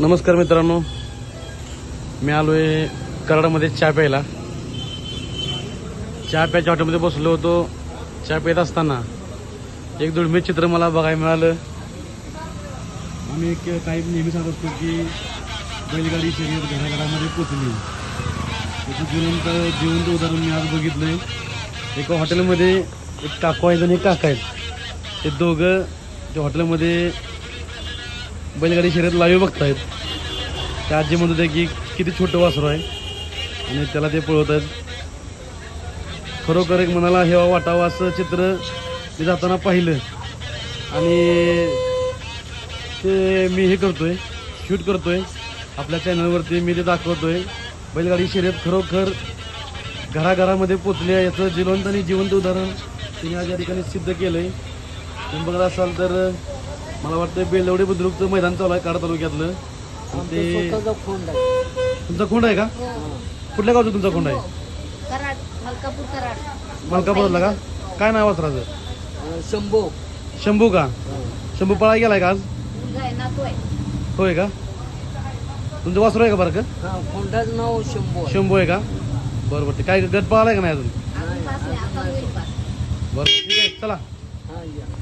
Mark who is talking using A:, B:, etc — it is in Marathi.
A: नमस्कार मित्रांनो. मी आलो आहे कराडामध्ये चहा प्यायला. चहा प्यायच्या हॉटेलमध्ये बसलो होतो. चहा पित असताना एक दुर्मिळ चित्र मला बघायला मिळालं. आम्ही एक काही नेहमी सांगत असतो की बैलगाडी शरीर घराघरामध्ये पोचली. त्याचं जिवंत जिवंत उदाहरण मी आज बघितलंय. एका हॉटेलमध्ये एक काकू आहेत आणि एक काका आहेत. ते दोघं त्या हॉटेलमध्ये बैलगाडी शर्यत लाईव्ह बघतायत. त्या आजी म्हणत होते की किती छोटं वासरू आहे. आणि त्याला ते पळवत आहेत खरोखर एक मनाला हेवा वाटावं असं चित्र मी जाताना पाहिलं. आणि ते मी हे करतोय शूट करतोय. आपल्या चॅनलवरती मी ते दाखवतोय. बैलगाडी शर्यत खरोखर घराघरामध्ये पोचली आहे. याचं जिवंत आणि जिवंत उदाहरण तिने आज या ठिकाणी सिद्ध केलंय. तुम्ही बघत असाल तर मला वाटतं बेलवडे बुद्रुकचं मैदान चालू आहे काडा तालुक्यातलं. आणि ते
B: स्वतःचा फोन आहे.
A: तुमचा खोंड आहे का? कुठल्या गावचा तुमचा खोंड आहे?
C: कराड मलकापूर कराड.
A: मलकापूरला का? काय नाव वासराचं
B: अं, शंभो.
A: शंभू का? शंभू पळा गेलाय का आज?
C: मुलगा आहे नातू आहे.
A: होय का? तुमचं वासरू आहे का बरं का?
B: हा नाव शंभो आहे.
A: शंभू आहे का? बरं बरं. ते काय गट पळालाय का नाही अजून?
C: अजून पास नाही आता होईल पास.
A: बरं ठीक आहे. चला.
B: हा या.